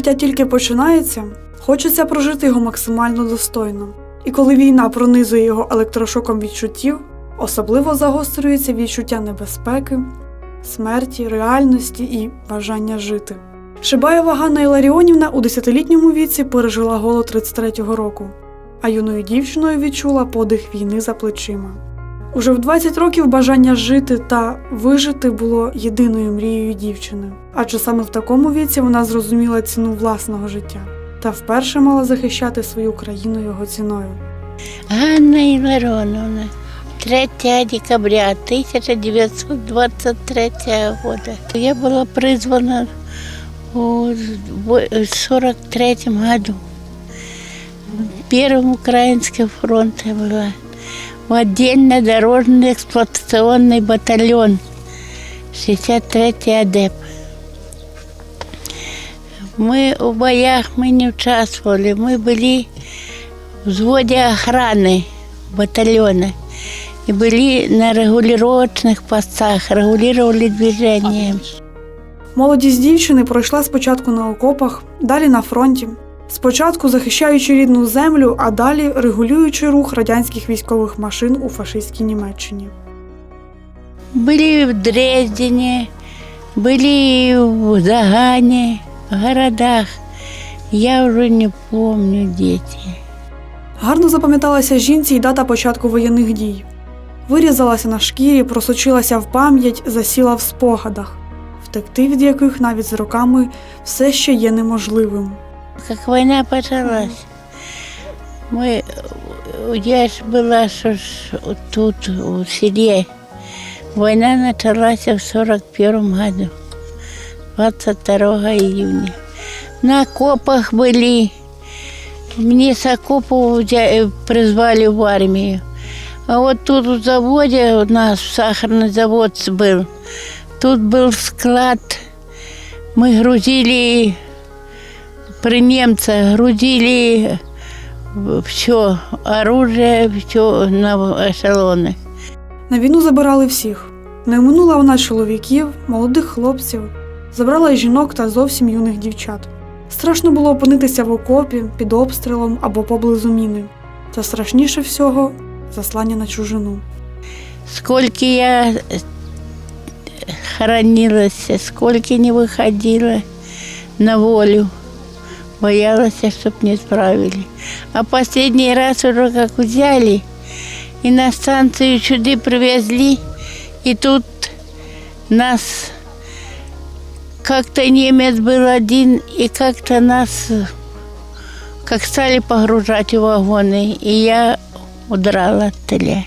життя тільки починається, хочеться прожити його максимально достойно. І коли війна пронизує його електрошоком відчуттів, особливо загострюється відчуття небезпеки, смерті, реальності і бажання жити. Шибаєва Ганна Іларіонівна у 10-літньому віці пережила голод 33-го року, а юною дівчиною відчула подих війни за плечима. Уже в 20 років бажання жити та вижити було єдиною мрією дівчини, адже саме в такому віці вона зрозуміла ціну власного життя та вперше мала захищати свою країну його ціною. Ганна Илларионовна, 3 декабря 1923 года. Я была призвана в 43 году. В Первом Украинском фронте была В отдельно дорожный эксплуатационный батальон 63 АДЕП. Мы в боях мы не участвовали, мы были в взводе охраны батальона и были на регулировочных постах, регулировали движение. Молодість дівчини пройшла спочатку на окопах, далі на фронті. Спочатку захищаючи рідну землю, а далі регулюючи рух радянських військових машин у фашистській Німеччині. Были в Дрездене, были в Загане, в городах. Я уже не помню, дети. Гарно запам'яталася жінці й дата початку воєнних дій. Вирізалася на шкірі, просочилася в пам'ять, засіла в спогадах, втекти від яких навіть з роками все ще є неможливим Как война началась, мы, я ж была что ж тут, в селе. Война началась в 41 году, 22 июня. На окопах были. Мне с окопов взя- э, призвали в армию. А вот тут в заводе у нас сахарный завод был. Тут был склад. Мы грузили при немцах грузили все оружие, все на эшелоны. На війну забирали всіх. Не минула вона чоловіків, молодих хлопців, забрала й жінок та зовсім юних дівчат. Страшно було опинитися в окопі, під обстрілом або поблизу міни. Та страшніше всього заслання на чужину. Сколько я хоронилась, сколько не выходила на волю. Боялась, чтоб не справили. А последний раз уже как взяли, и на станцию сюда привезли, и тут нас как-то немец был один, и как-то нас как стали погружать в вагоны, и я удрала оттуда.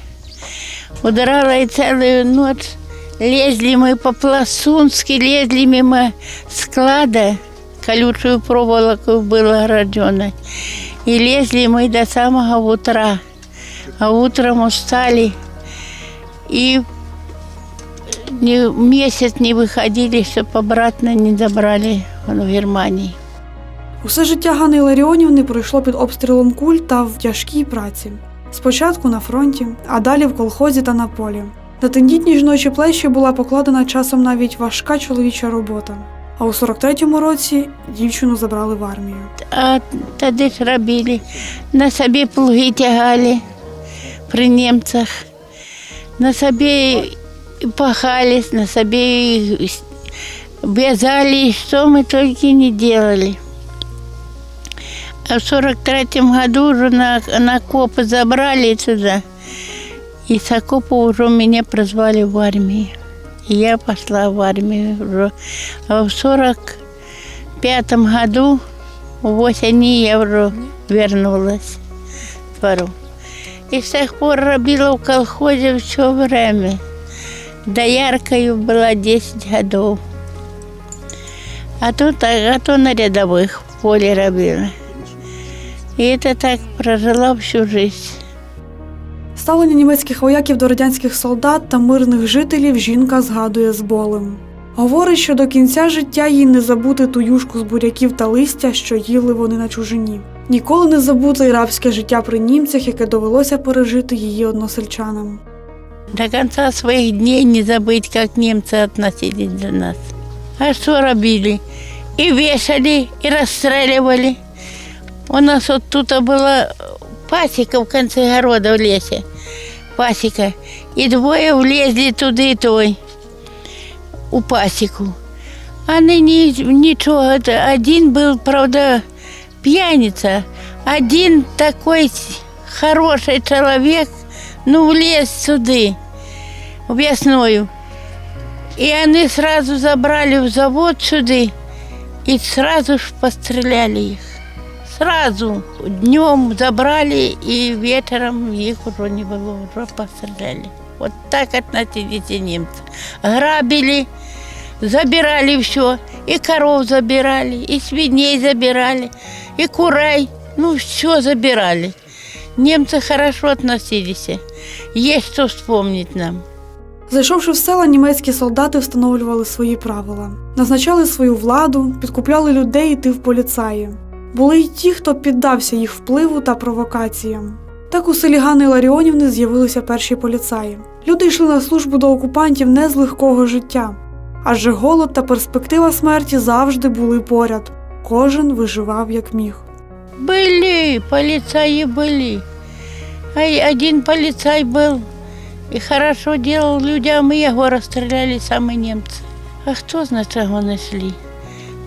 Удрала и целую ночь. Лезли мы по-пластунски, лезли мимо склада, колючую проволоку было ограждено. И лезли мы до самого утра. А утром устали. И не, месяц не выходили, чтобы обратно не забрали в Германии. Усе життя Ганни Ларіонівни пройшло під обстрілом куль та в тяжкій праці. Спочатку на фронті, а далі в колхозі та на полі. На тендітні жіночі плечі була покладена часом навіть важка чоловіча робота. А у 43-му році дівчину забрали в армію. А тоді ж робили. На собі плуги тягали при немцах. На собі пахались, на собі вязали, что мы только не делали. А в 43-м году уже на, на копы забрали сюда. И с окопа уже меня призвали в армию. И я пошла в армию. А в 45 году в осени я вже вернулась в двору. І з тих пор робила в колхозі все время. Дояркою була 10 років. А тут, а то на рядових в полі робила. І це так прожила всю життя. Ставлення німецьких вояків до радянських солдат та мирних жителів жінка згадує з болем. Говорить, що до кінця життя їй не забути ту юшку з буряків та листя, що їли вони на чужині. Ніколи не забути й рабське життя при німцях, яке довелося пережити її односельчанам. До конца своих дней не забыть, как немцы относились до нас. А что робили? и вешали, и расстреливали. У нас вот тут была пасека в конце города в лесе. Пасека. И двое влезли туда и той, у пасеку. А ныне ничего, это один был, правда, пьяница, один такой с- хороший человек, ну, влез сюда, в ясную. И они сразу забрали в завод сюда и сразу ж постреляли их. Сразу днем забрали и вечером их уже не было, уже постреляли. Вот так относились и немцы. Грабили, забирали все. И коров забирали, и свиней забирали, и курай. Ну, все забирали. Немцы хорошо относились. Есть что вспомнить нам. Зайшовши в села, німецькі солдати встановлювали свої правила, назначали свою владу, підкупляли людей йти в поліцаї. Були й ті, хто піддався їх впливу та провокаціям. Так у селі Ганни Ларіонівни з'явилися перші поліцаї. Люди йшли на службу до окупантів не з легкого життя, адже голод та перспектива смерті завжди були поряд. Кожен виживав як міг. Были, полицаи были. А и один полицай был и хорошо делал людям, и его расстреляли самые немцы. А кто знает, его нашли?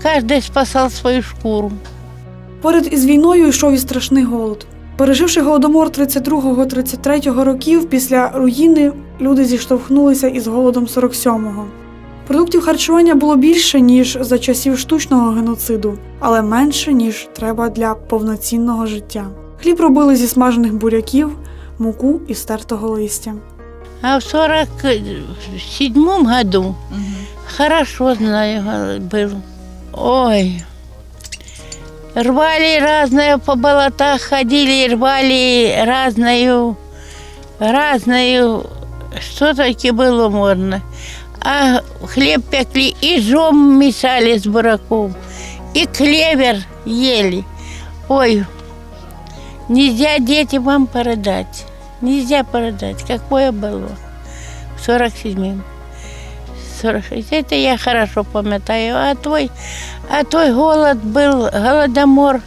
Каждый спасал свою шкуру. Поряд із війною йшов і страшний голод. Переживши голодомор 32-33 років, після руїни люди зіштовхнулися із голодом 47-го. Продуктів харчування було більше, ніж за часів штучного геноциду, але менше, ніж треба для повноцінного життя. Хліб робили зі смажених буряків, муку і стертого листя. А в 47 году, хорошо знаю, был. Ой, рвали разное, по болотах ходили, рвали разную, разную, что таки было можно. А хлеб пекли и жом мешали с бураком, и клевер ели. Ой, нельзя детям вам передать. Нельзя передать, какое было в 47-м. 46. Это я хорошо памятаю. А твой, а твой голод был, голодомор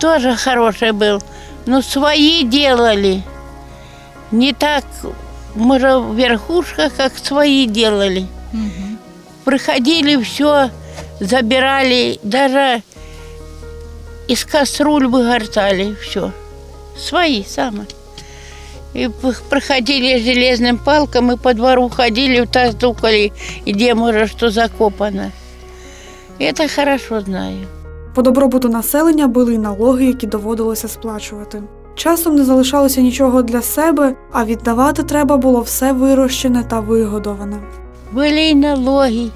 тоже хороший был. Но свои делали. Не так, может, в верхушках, как свои делали. Приходили, все забирали, даже из кастрюль выгортали, все. Свои самые. И п- проходили железным палком, и по двору ходили, стукали, и где, может, что закопано. Это хорошо знаю. По добробуту населення були й налоги, які доводилося сплачувати. Часом не залишалося нічого для себе, а віддавати треба було все вирощене та вигодоване. Были и налоги,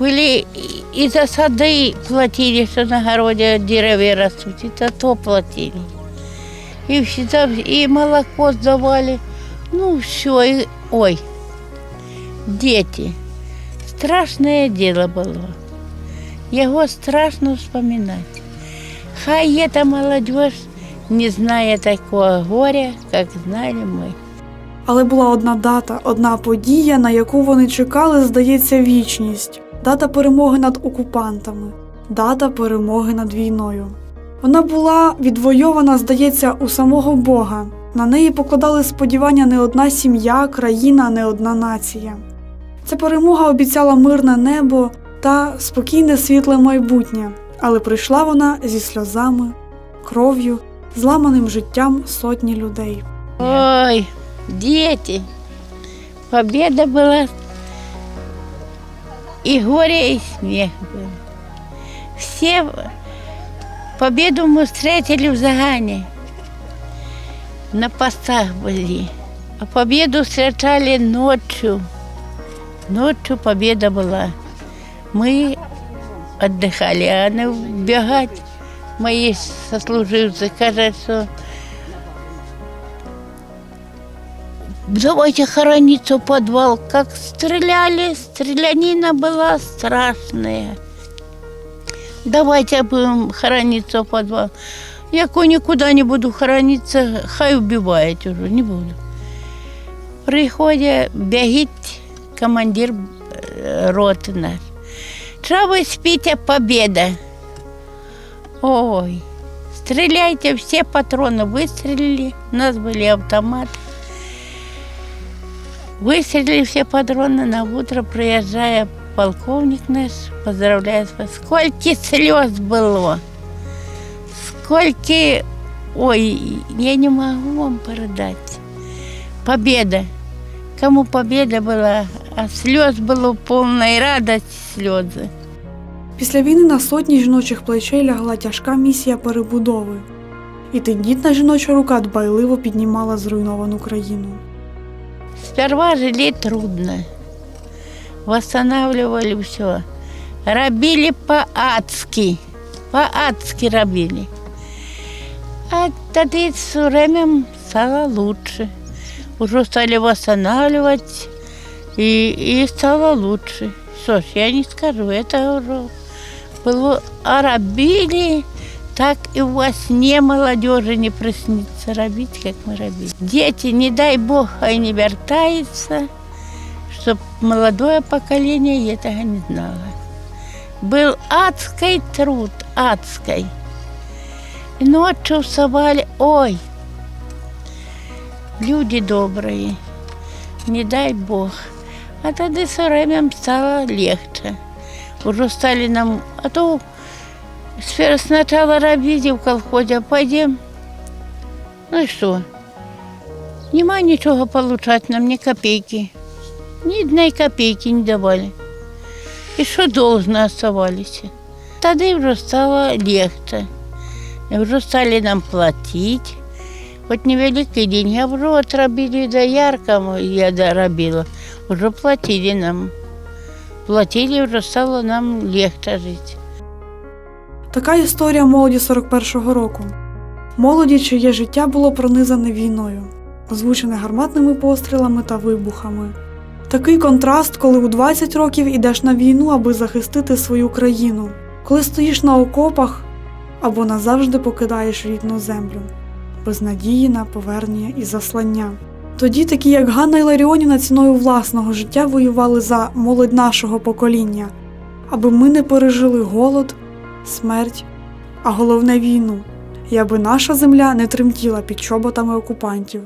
были и- и за сады платили, что на огороде деревья растут, и за то платили. И, всегда, и молоко сдавали. Ну, все, и, ой, дети. Страшное дело было. Его страшно вспоминать. Хай эта молодежь не зная такого горя, как знали мы. Але була одна дата, одна подія, на яку вони чекали, здається, вічність дата перемоги над окупантами, дата перемоги над війною. Вона була відвойована, здається, у самого Бога. На неї покладали сподівання не одна сім'я, країна, не одна нація. Ця перемога обіцяла мирне небо та спокійне світле майбутнє, але прийшла вона зі сльозами, кров'ю, зламаним життям сотні людей. Ой, дети, победа была, и горе, смех был. Все победу мы встретили в Загане, на постах были. А победу встречали ночью. Ночью победа была. Мы отдыхали, а они бегать, мои сослуживцы, кажется, что Давайте хорониться в подвал. Как стреляли, стрелянина была страшная. Давайте будем хорониться в подвал. Я никуда не буду хорониться, хай убивають уже, не буду. Приходить, бігить командир е, роти наш. Что вы спите, победа? Ой, стреляйте, все патроны выстрелили. У нас были автоматы. Выстрелили все патроны на утро, приезжая полковник наш, поздравляет вас. Сколько слез было, сколько... Ой, я не могу вам передать. Победа. Кому победа была, а слез было полная радость слезы. Після війни на сотні жіночих плечей лягла тяжка місія перебудови, і тендітна жіноча рука дбайливо піднімала зруйновану країну. Сперва жили трудно. Восстанавливали все. Робили по-адски. По-адски робили. А тогда с временем стало лучше. Уже стали восстанавливать, и, и стало лучше. Что ж, я не скажу, это уже было... А робили, так и у вас не молодежи не приснится робить, как мы робили. Дети, не дай бог, они вертаются, чтобы молодое поколение этого не знало. Был адский труд, адский. И ночью вставали, ой, люди добрые, не дай бог. А тогда со временем стало легче. Уже стали нам, а то Сфера сначала робили в колхозе, а пойдем. Ну и что? Нема ничего получать нам, ни копейки. Ни одной копейки не давали. И что должны оставались. Тогда уже стало легче. И уже стали нам платить. Хоть невеликие деньги, а уже отробили до яркому, я доробила. Уже платили нам. Платили, уже стало нам легче жить. Така історія молоді 41-го року. Молоді, чиє життя було пронизане війною, озвучене гарматними пострілами та вибухами. Такий контраст, коли у 20 років ідеш на війну, аби захистити свою країну, коли стоїш на окопах або назавжди покидаєш рідну землю, без надії на повернення і заслання. Тоді такі, як Ганна Іларіонівна, ціною власного життя воювали за молодь нашого покоління, аби ми не пережили голод, смерть, а головне війну, і аби наша земля не тремтіла під чоботами окупантів.